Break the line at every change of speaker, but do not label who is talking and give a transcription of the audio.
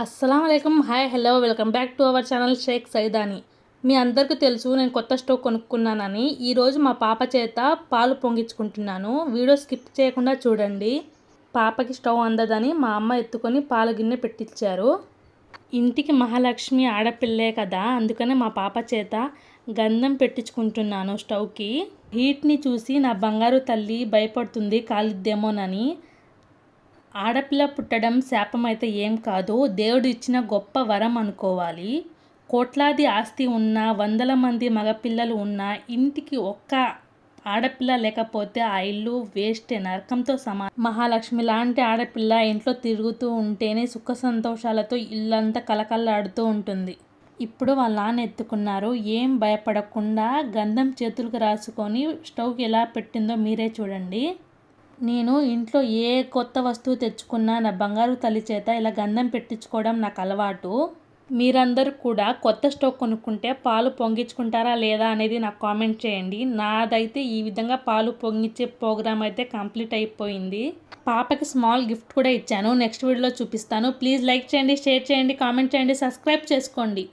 అస్సలం అయికం hi hello welcome back to our channel Shaik Saidani. మీ అందరికీ తెలుసు నేను కొత్త స్టవ్ కొనుక్కున్నానని. ఈరోజు మా పాప చేత పాలు పొంగించుకుంటున్నాను. వీడియో స్కిప్ చేయకుండా చూడండి. పాపకి స్టవ్ అందదని మా అమ్మ ఎత్తుకొని పాల గిన్నె పెట్టించారు ఇంటికి మహాలక్ష్మి ఆడపిల్లే కదా అందుకనే మా పాప చేత గంధం పెట్టించుకుంటున్నాను స్టవ్కి. హీట్ని చూసి నా బంగారు తల్లి భయపడుతుంది కాలిద్దేమోనని. ఆడపిల్ల పుట్టడం శాపం అయితే ఏం కాదు. దేవుడు ఇచ్చిన గొప్ప వరం అనుకోవాలి. కోట్లాది ఆస్తి ఉన్న వందల మంది మగపిల్లలు ఉన్న ఇంటికి ఒక్క ఆడపిల్ల లేకపోతే ఆ ఇల్లు వేస్టే నరకంతో సమా మహాలక్ష్మి లాంటి ఆడపిల్ల ఇంట్లో తిరుగుతూ ఉంటేనే సుఖ సంతోషాలతో ఇల్లంతా కలకల్లాడుతూ ఉంటుంది. ఇప్పుడు వాళ్ళ నాన్న ఎత్తుకున్నారు. ఏం భయపడకుండా గంధం చేతులకు రాసుకొని స్టవ్కి ఎలా పెట్టిందో మీరే చూడండి. నేను ఇంట్లో ఏ కొత్త వస్తువు తెచ్చుకున్నా నా బంగారు తల్లి చేత ఇలా గంధం పెట్టించుకోవడం నాకు అలవాటు. మీరందరూ కూడా కొత్త స్టవ్ కొనుక్కుంటే పాలు పొంగించుకుంటారా లేదా అనేది నాకు కామెంట్ చేయండి. నాదైతే ఈ విధంగా పాలు పొంగించే ప్రోగ్రామ్ అయితే కంప్లీట్ అయిపోయింది. పాపకి స్మాల్ గిఫ్ట్ కూడా ఇచ్చాను. నెక్స్ట్ వీడియోలో చూపిస్తాను. ప్లీజ్ లైక్ చేయండి షేర్ చేయండి కామెంట్ చేయండి సబ్స్క్రైబ్ చేసుకోండి.